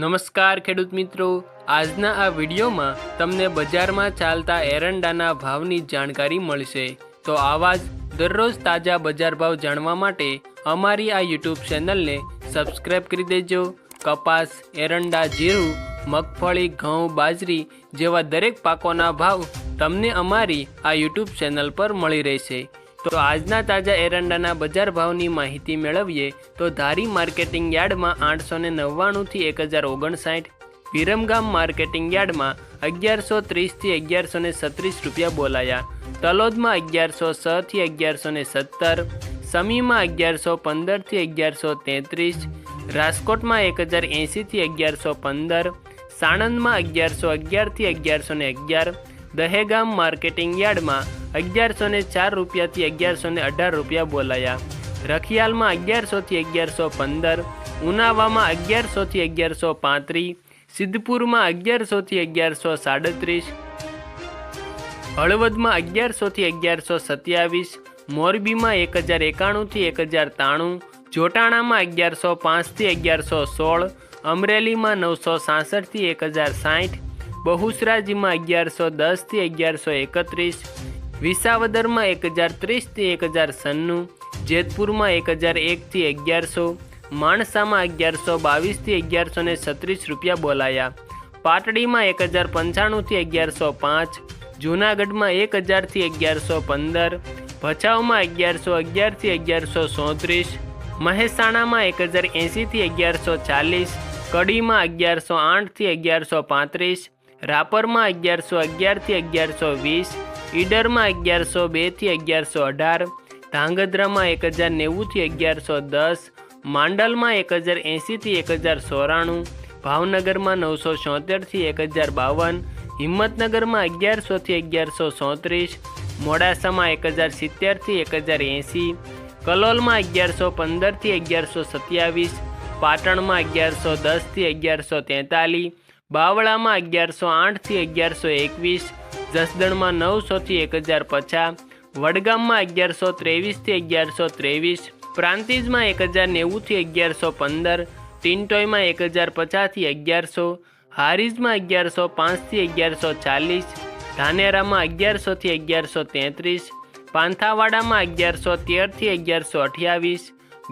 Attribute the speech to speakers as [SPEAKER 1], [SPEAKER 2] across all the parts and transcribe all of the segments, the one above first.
[SPEAKER 1] નમસ્કાર ખેડૂત મિત્રો. આજના આ વિડીયોમાં તમને બજારમાં ચાલતા એરંડાના ભાવની જાણકારી મળશે. તો આવા જ દરરોજ તાજા બજાર ભાવ જાણવા માટે અમારી આ યુટ્યુબ ચેનલને સબસ્ક્રાઈબ કરી દેજો. કપાસ, એરંડા જીરું, મગફળી, ઘઉં, બાજરી જેવા દરેક પાકોના ભાવ તમને અમારી આ યુટ્યુબ ચેનલ પર મળી રહેશે. તો આજના તાજા એરંડાના બજાર ભાવની માહિતી મેળવીએ તો ધારી માર્કેટિંગ યાર્ડમાં આઠસો ને નવ્વાણુંથી એક હજાર ઓગણસાઠ વિરમગામ માર્કેટિંગ યાર્ડમાં અગિયારસો ત્રીસથી અગિયારસો ને છત્રીસ રૂપિયા બોલાયા, તલોદમાં અગિયારસો છથી અગિયારસો ને સત્તર, સમીમાં અગિયારસો પંદરથી અગિયારસો તેત્રીસ રાજકોટમાં એક હજાર એંશીથી અગિયારસો પંદર સાણંદમાં અગિયારસો અગિયારથી અગિયારસો ને અગિયાર, દહેગામ માર્કેટિંગ યાર્ડમાં અગિયારસો ને ચાર રૂપિયાથી અગિયારસો ને અઢાર રૂપિયા બોલાયા. રખિયાલમાં અગિયારસોથી અગિયારસો પંદર, ઉનાવામાં અગિયારસોથી અગિયારસો પાંત્રીસ, સિદ્ધપુરમાં અગિયારસોથી અગિયારસો સાડત્રીસ, હળવદમાં અગિયારસોથી અગિયારસો સત્યાવીસ, મોરબીમાં એક હજાર એકાણુંથી એક હજાર ત્રાણું, જોટાણામાં અગિયારસો પાંચથી અગિયારસો સોળ, અમરેલીમાં નવસો સાસઠથી એક હજાર સાઠ, બહુસરાજીમાં અગિયારસો દસથી અગિયારસો એકત્રીસ વિસાવદરમાં એક હજાર ત્રીસથી એક હજાર સન્નું જેતપુરમાં એક હજાર એકથી અગિયારસો, માણસામાં અગિયારસો બાવીસથી અગિયારસો ને છત્રીસ રૂપિયા બોલાયા. પાટડીમાં એક હજાર પંચાણુંથી અગિયારસો પાંચ જૂનાગઢમાં એક હજારથી અગિયારસો પંદર ભચાઉમાં અગિયારસો અગિયારથી અગિયારસો સોત્રીસ મહેસાણામાં એક હજાર એંશીથી અગિયારસો ચાલીસ કડીમાં અગિયારસો આઠથી અગિયારસો પાંત્રીસ રાપરમાં અગિયારસો અગિયારથી અગિયારસો વીસ ઈડરમાં અગિયારસો બેથી અગિયારસો અઢાર, ધાંગધ્રામાં એક હજાર નેવુંથી અગિયારસો દસ, માંડલમાં એક હજાર એંશીથી એક હજાર ચોરાણું ભાવનગરમાં નવસો છોતેરથી એક હજાર બાવન, હિંમતનગરમાં અગિયારસોથી અગિયારસો ચોત્રીસ મોડાસામાં એક હજાર સિત્તેરથી એક હજાર એંશી કલોલમાં અગિયારસો પંદરથી અગિયારસો સત્યાવીસ, પાટણમાં અગિયારસો દસથી અગિયારસો તેતાલીસ, બાવળામાં અગિયારસો આઠથી અગિયારસો એકવીસ જસદણમાં નવસોથી એક હજાર પચાસ વડગામમાં અગિયારસો ત્રેવીસથી અગિયારસો ત્રેવીસ, પ્રાંતિજમાં એક હજાર નેવુંથી અગિયારસો પંદર, ટિન્ટોયમાં એક હજાર પચાસથી અગિયારસો, હારીજમાં અગિયારસો પાંચથી અગિયારસો ચાલીસ, ધાનેરામાં અગિયારસોથી અગિયારસો તેત્રીસ, પાંથાવાડામાં અગિયારસો તેરથી અગિયારસો અઠ્યાવીસ,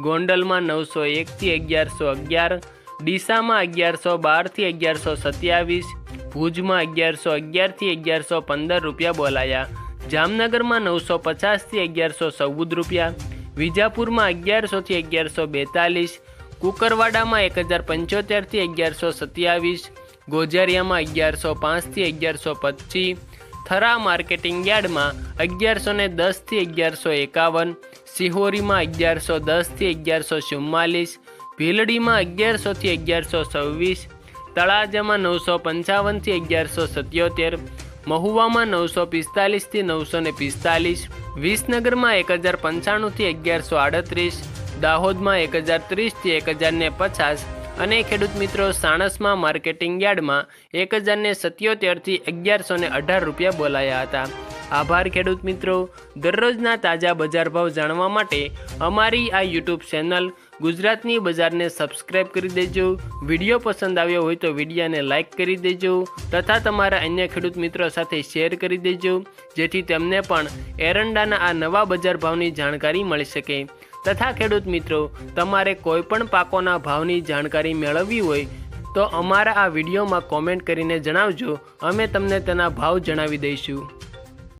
[SPEAKER 1] ગોંડલમાં નવસો એકથી અગિયારસો અગિયાર, ડીસામાં અગિયારસો બારથી અગિયારસો સત્યાવીસ ભુજમાં અગિયારસો અગિયારથી અગિયારસો પંદર રૂપિયા બોલાયા. જામનગરમાં નવસો પચાસથી અગિયારસો ચૌદ રૂપિયા. વિજાપુરમાં અગિયારસોથી અગિયારસો બેતાલીસ. કુકરવાડામાં એક હજાર પંચોતેરથી અગિયારસો સત્યાવીસ. ગોજારિયામાં અગિયારસો પાંચથી અગિયારસો પચીસ. થરા માર્કેટિંગ યાર્ડમાં અગિયારસો ને દસથી અગિયારસો એકાવન. સિહોરીમાં અગિયારસો દસથી અગિયારસો ચુમ્માલીસ. ભીલડીમાં અગિયારસોથી અગિયારસો છવ્વીસ. તળાજામાં નવસો પંચાવનથી અગિયારસો સત્યોતેર, મહુવામાં નવસો પિસ્તાલીસથી નવસો ને પિસ્તાલીસ, વિસનગરમાં એક હજાર પંચાણુંથી અગિયારસો આડત્રીસ, દાહોદમાં એક હજાર ત્રીસથી એક હજાર ને પચાસ અને ખેડૂત મિત્રો સાણસમાં માર્કેટિંગ યાર્ડમાં એક હજારને સત્યોતેરથી અગિયારસો અઢાર રૂપિયા બોલાયા હતા. આભાર ખેડૂત મિત્રો. દરરોજના તાજા બજાર ભાવ જાણવા માટે અમારી આ યુટ્યુબ ચેનલ ગુજરાતની બજારને સબસ્ક્રાઇબ કરી દેજો. વીડિયો પસંદ આવ્યો હોય તો વિડીયાને લાઇક કરી દેજો તથા તમારા અન્ય ખેડૂત મિત્રો સાથે શેર કરી દેજો, જેથી તેમને પણ એરંડાના આ નવા બજાર ભાવની જાણકારી મળી શકે. તથા ખેડૂત મિત્રો, તમારે કોઈ પણ પાકોના ભાવની જાણકારી મેળવવી હોય તો અમારા આ વિડીયોમાં કોમેન્ટ કરીને જણાવજો. અમે તમને તેના ભાવ જણાવી દઈશું.